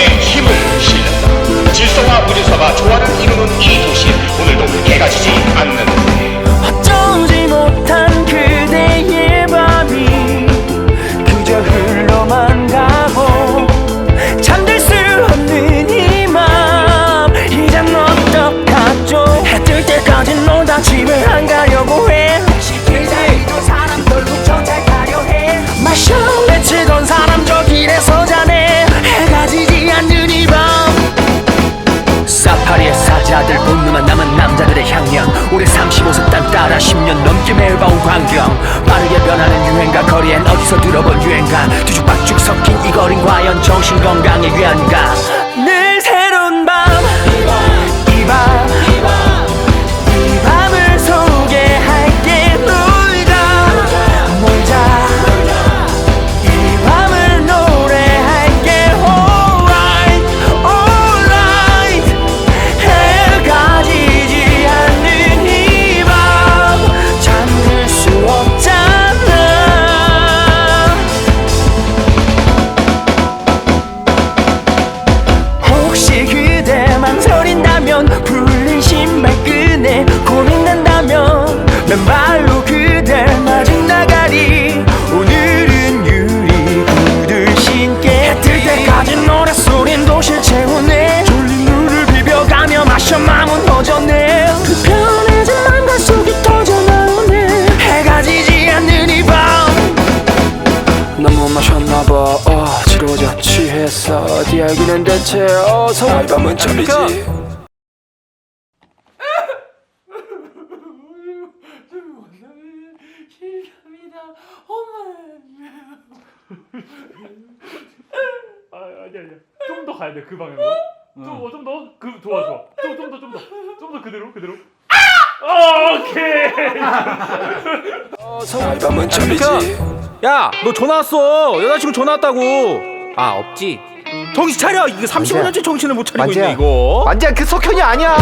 몸에 힘을 실렸다. 질서와 무질서가 조화를 이루는 이 도시에 오늘도 깨가지지 않는다. 10년 넘게 매일 봐온 광경. 빠르게 변하는 유행과 거리엔 어디서 들어본 유행가. 뒤죽박죽 섞인 이 거린 과연 정신건강에 위한가. 맨발로 그댈 맞은 나가리. 오늘은 유리 구두 신게 해뜰 때까지 노랫소린 도실 채우네. 졸린 눈을 비벼가며 마셔 마음은 허전해 불편해진 맘과 속이 터져 나오네. 해가 지지 않는 이 밤. 너무 마셨나봐. 어, 지루어져 취했어 어디 알기는 대체 어서. 이 밤은 점이지 아 아니 아니야 좀 더 가야 돼 그 방향으로 좀좀더그 좋아 좋아 좀 좀 더 좀 더 좀 더 그대로 그대로 아 오케이 어서 이 밤은 점이지 야, 너 전화 왔어. 여자친구 전화 왔다고. 아, 없지. 정신 차려. 이거 35년째 정신을 못 차리고 있네, 이거. 완전 그 석현이 아니야.